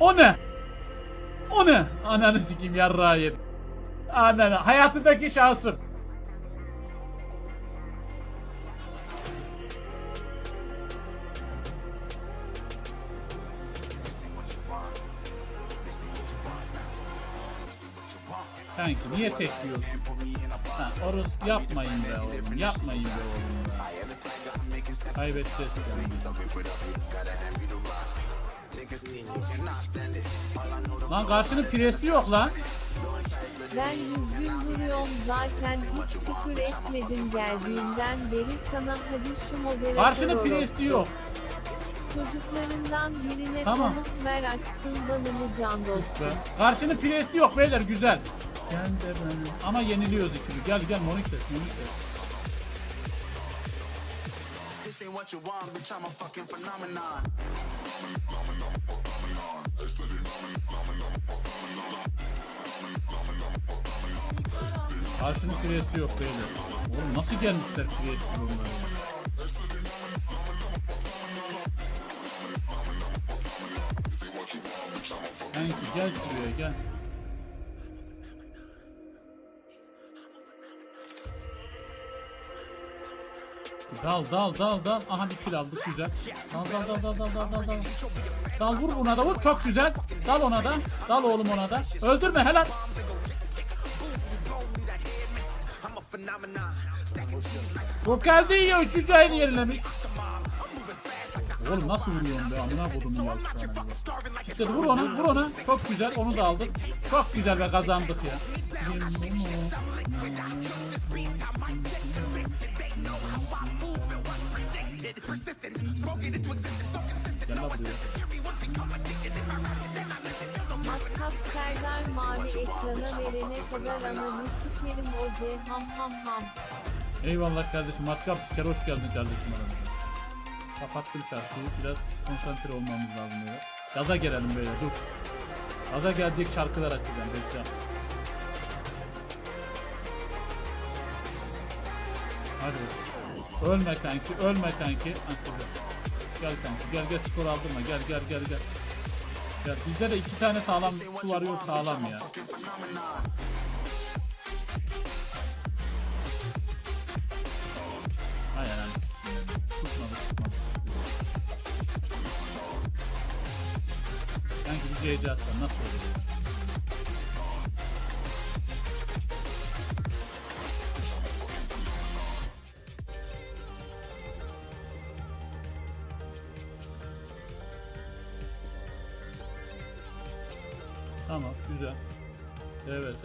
O ne? O ne? Ananı sikeyim yarrağı. Ananı. Hayatındaki şansım. Kanki niye tek diyorsun? Ha, orası yapmayın be oğlum. Yapmayın be oğlum be. Kaybedeceğiz. Lan karşının presi yok lan. Ben yüz gün duruyorum zaten hiç küfür etmedim geldiğinden beri sana hadi şu moderatör Karşının ol. presi yok. Çocuklarından birine Tamam. konuk ver açsın banımı can dostum. Karşının presi yok beyler güzel. Sen de benim. Ama yeniliyoruz ikili. Gel gel Monik ses Monik ses. This ain't what you want, bitch. I'm a fucking phenomenon. Karşının presi yok beyler. Oğlum nasıl gelmişler presi bunlar ya? Kanki gel şuraya gel. Dal dal dal dal. Aha bir kill aldık güzel. Dal dal dal dal dal dal dal dal. Vur buna da vur çok güzel. Dal ona da. Dal oğlum ona da. Öldürme helal. Bu geldi ya üçüncü ayını yenilemiş. Oğlum nasıl vuruyorsun be amına kodumun ya. İşte vur ona vur ona. Çok güzel onu da aldık. Çok güzel ve kazandık ya persistent, persistent, spoken into existence, so consistent, no assistance. Hear me once become addicted. If I write it, then I live it. Matkap Serdar mavi ekrana verene kadar ananı sikerim oce ham ham ham. Eyvallah kardeşim. Matkap Siker hoş geldin kardeşim aramıza. Kapattım şarkıyı. Biraz konsantre olmamız lazım böyle. Gaza gelelim böyle dur. Gaza gelecek şarkılar açacağım. Bekle. Hadi bakalım. Ölme kanki, ölme kanki. Güzel. Gel kanki, gel gel skor aldırma. Gel gel gel gel. Gel bizde de iki tane sağlam su varıyor sağlam ya. Sikeyim. Tutmadı tutmadı. Bir CC atsan nasıl olur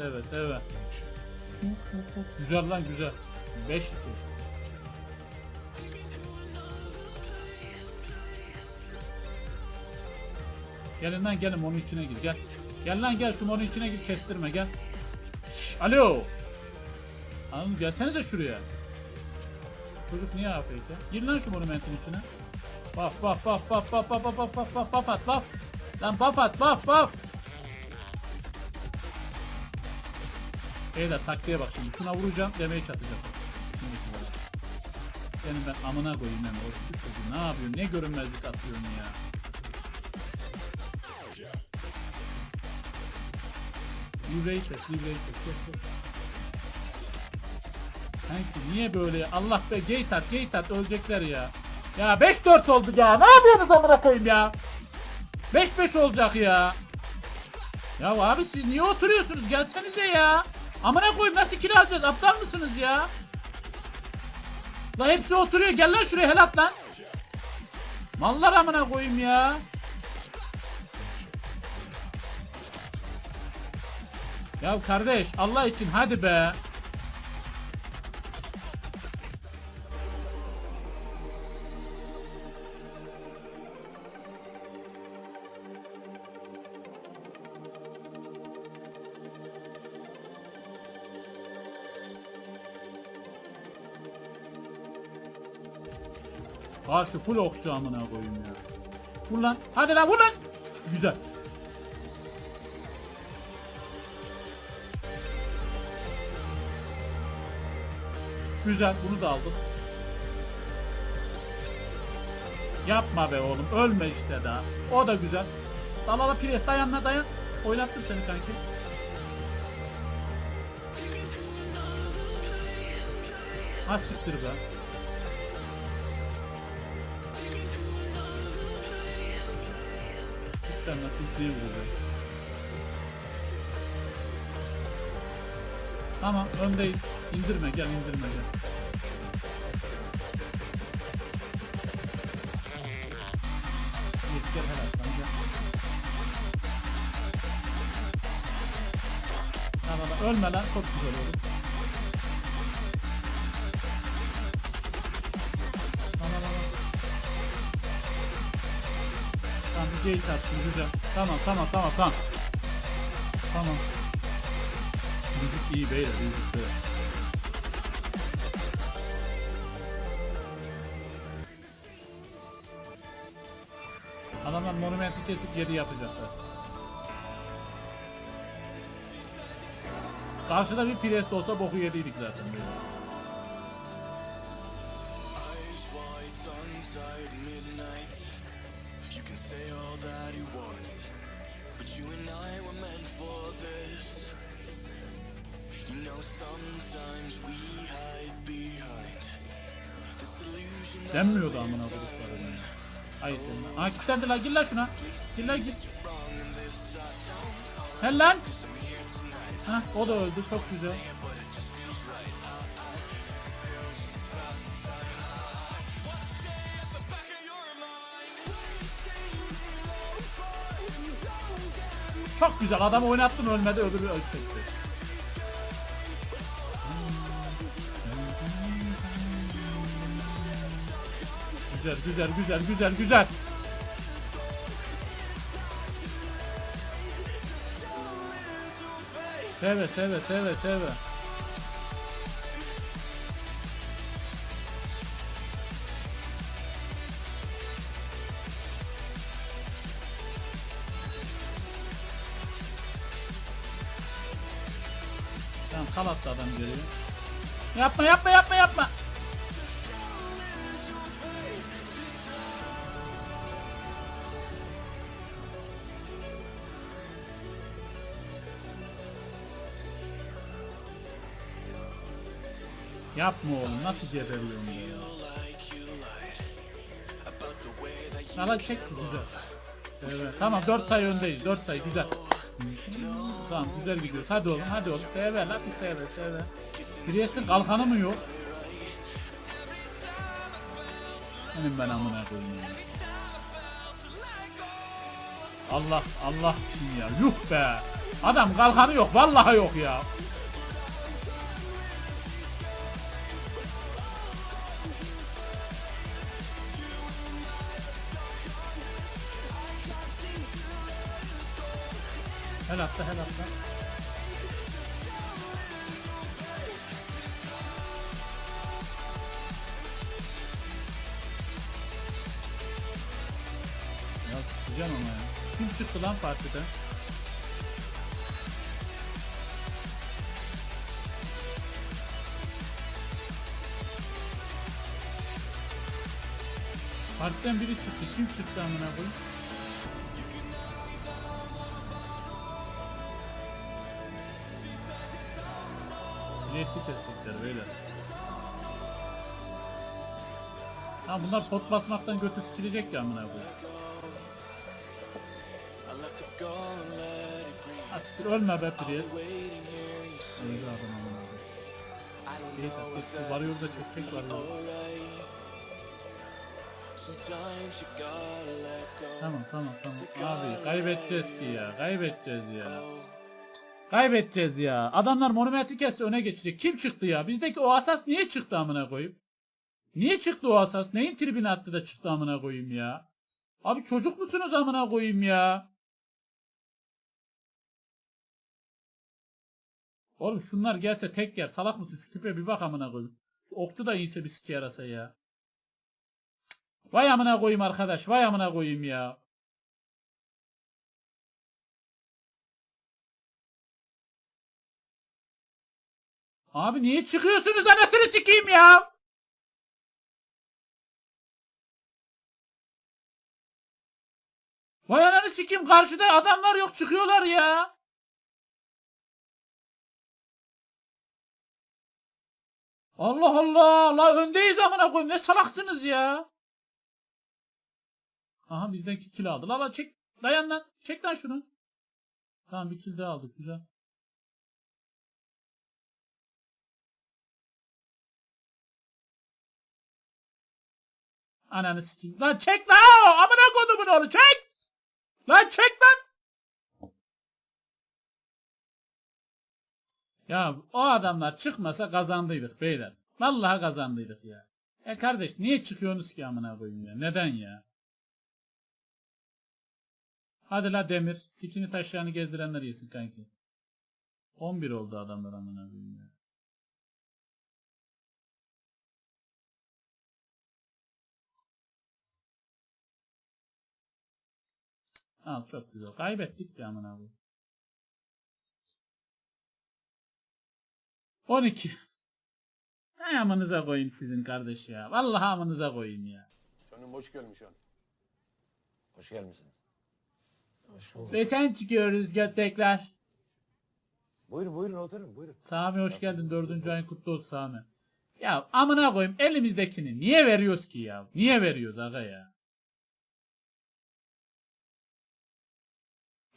Evet evet. Güzel lan güzel. 5 2. Gelin lan gelin onun içine gir gel. Gel lan gel şu onun içine gir kestirme gel. Şş, alo. Anladın mı? gelsene de şuraya. Çocuk niye AFK? Gir lan şu monumentin içine. Baf baf baf baf baf baf baf baf baf baf baf baf. Lan baf at baf baf. Beyler taktiğe bak şimdi. Şuna vuracağım demeye çatacağım. İçindekilere. Senin ben amına koyayım ben o şu çocuğu. Ne yapıyorsun? Ne görünmezlik atıyorsun ya? Yüreği kes, yüreği kes. kes, kes. Sanki niye böyle? Allah be gate at, gate at ölecekler ya. Ya 5-4 oldu ya. Ne yapıyorsunuz amına koyayım ya? 5-5 olacak ya. Ya abi siz niye oturuyorsunuz? Gelsenize ya. Amına koyayım nasıl kill alacağız? Aptal mısınız ya? La hepsi oturuyor. Gel lan şuraya helal lan. Mallar amına koyayım ya. Ya kardeş Allah için hadi be. Karşı full okçu amına koyayım ya. Vur lan. Hadi lan vur lan. Güzel. Güzel bunu da aldım. Yapma be oğlum ölme işte daha. O da güzel. Al al pres dayanma dayan. Oynattım seni kanki. Ha siktir be. Cidden nasıl itiyor burada. Tamam öndeyiz. İndirme gel indirme gel. Gel ölme lan çok güzel olur. Gate attım güzel. Tamam tamam tamam tamam. Tamam. Müzik iyi beyler müzik beyler. Adamlar monumenti kesip geri yapacaklar. Karşıda bir pres olsa boku yediydik zaten böyle. Say all that you want, but you and I were meant for this. You know, sometimes we hide behind this illusion that Denmiyordu amına kodukları yani. Ay senin. Aa kilitlendi lan gir lan şuna. Gir lan gir. Hel lan. Hah o da öldü çok güzel. Çok güzel adam oynattın ölmedi öbürü ölecekti. Güzel güzel güzel güzel güzel. Seve seve seve seve. Yapma yapma yapma yapma. Yapma oğlum nasıl geberiyorum ya. Sana çek güzel. Evet tamam 4 sayı öndeyiz 4 sayı güzel. Tamam güzel gidiyor. Hadi oğlum hadi oğlum. Sever lan bir sever sever. Priest'in kalkanı mı yok? Benim ben amına koyayım ya. Allah Allah için ya. Yuh be. Adam kalkanı yok. Vallahi yok ya. Hel atla hel atla. Çıktı lan partiden? Partiden biri çıktı. Kim çıktı amına koyayım? Bileştik destekler beyler. Ha bunlar pot basmaktan götü sikilecek ya amına koyayım. Siktir ölme be see. Öldü adam amına koyayım. I don't Priest know if at varıyor da varıyor. gotta let go. Tamam tamam tamam. Abi kaybedeceğiz ki ya. Kaybedeceğiz ya. Kaybedeceğiz ya. Adamlar monumenti kesse öne geçecek. Kim çıktı ya? Bizdeki o asas niye çıktı amına koyayım? Niye çıktı o asas? Neyin tribine attı da çıktı amına koyayım ya? Abi çocuk musunuz amına koyayım ya? Oğlum şunlar gelse tek yer. Salak mısın? Şu tipe bir bak amına koyayım. Şu okçu da iyiyse bir sike yarasa ya. Vay amına koyayım arkadaş. Vay amına koyayım ya. Abi niye çıkıyorsunuz anasını sikeyim ya? Vay ananı sikeyim karşıda adamlar yok çıkıyorlar ya. Allah Allah la öndeyiz amına koyayım ne salaksınız ya. Aha bizden iki kill aldı. La la çek dayan lan çek lan şunu. Tamam bir kill daha aldık güzel. Ananı sikeyim. Lan çek lan! Amına kodumun oğlu çek! Lan çek lan! Ya o adamlar çıkmasa kazandıydık beyler. Vallahi kazandıydık ya. E kardeş niye çıkıyorsunuz ki amına koyayım ya? Neden ya? Hadi la Demir. Sikini taşlarını gezdirenler yesin kanki. 11 oldu adamlar amına koyayım ya. Al çok güzel. Kaybettik ya amına koyayım. 12. Hay amınıza koyayım sizin kardeş ya. Vallahi amınıza koyayım ya. Canım hoş gelmiş han. Hoş gelmişsiniz. Hoş bulduk. Ve sen çıkıyoruz gel tekrar. Buyurun buyurun oturun buyurun. Sami hoş geldin. Dördüncü ayın kutlu olsun Sami. Ya amına koyayım elimizdekini niye veriyoruz ki ya? Niye veriyoruz aga ya?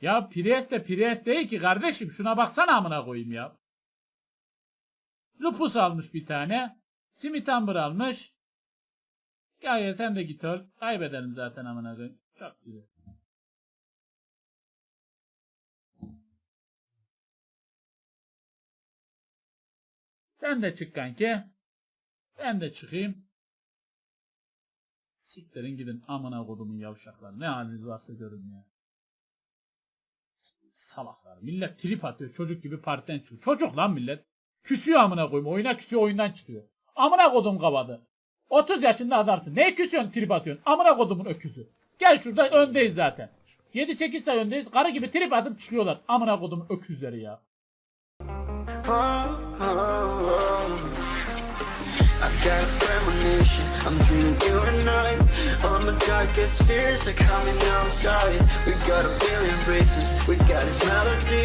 Ya Priest de Priest değil ki kardeşim. Şuna baksana amına koyayım ya. Lupus almış bir tane. Simit Amber almış. Ya sen de git öl. Kaybedelim zaten amına koyayım. Çok güzel. Sen de çık kanki. Ben de çıkayım. Siktirin gidin amına kodumun yavşaklar. Ne haliniz varsa görün ya. Salaklar. Millet trip atıyor. Çocuk gibi partiden çıkıyor. Çocuk lan millet. Küsüyor amına koyayım. Oyuna küsüyor oyundan çıkıyor. Amına kodum kavadı. 30 yaşında adamsın. Ne küsüyorsun trip atıyorsun? Amına kodumun öküzü. Gel şurada öndeyiz zaten. 7-8 say öndeyiz. Karı gibi trip atıp çıkıyorlar. Amına kodumun öküzleri ya. I'm dreaming you and I All my darkest fears are coming outside We got a billion races, we got this melody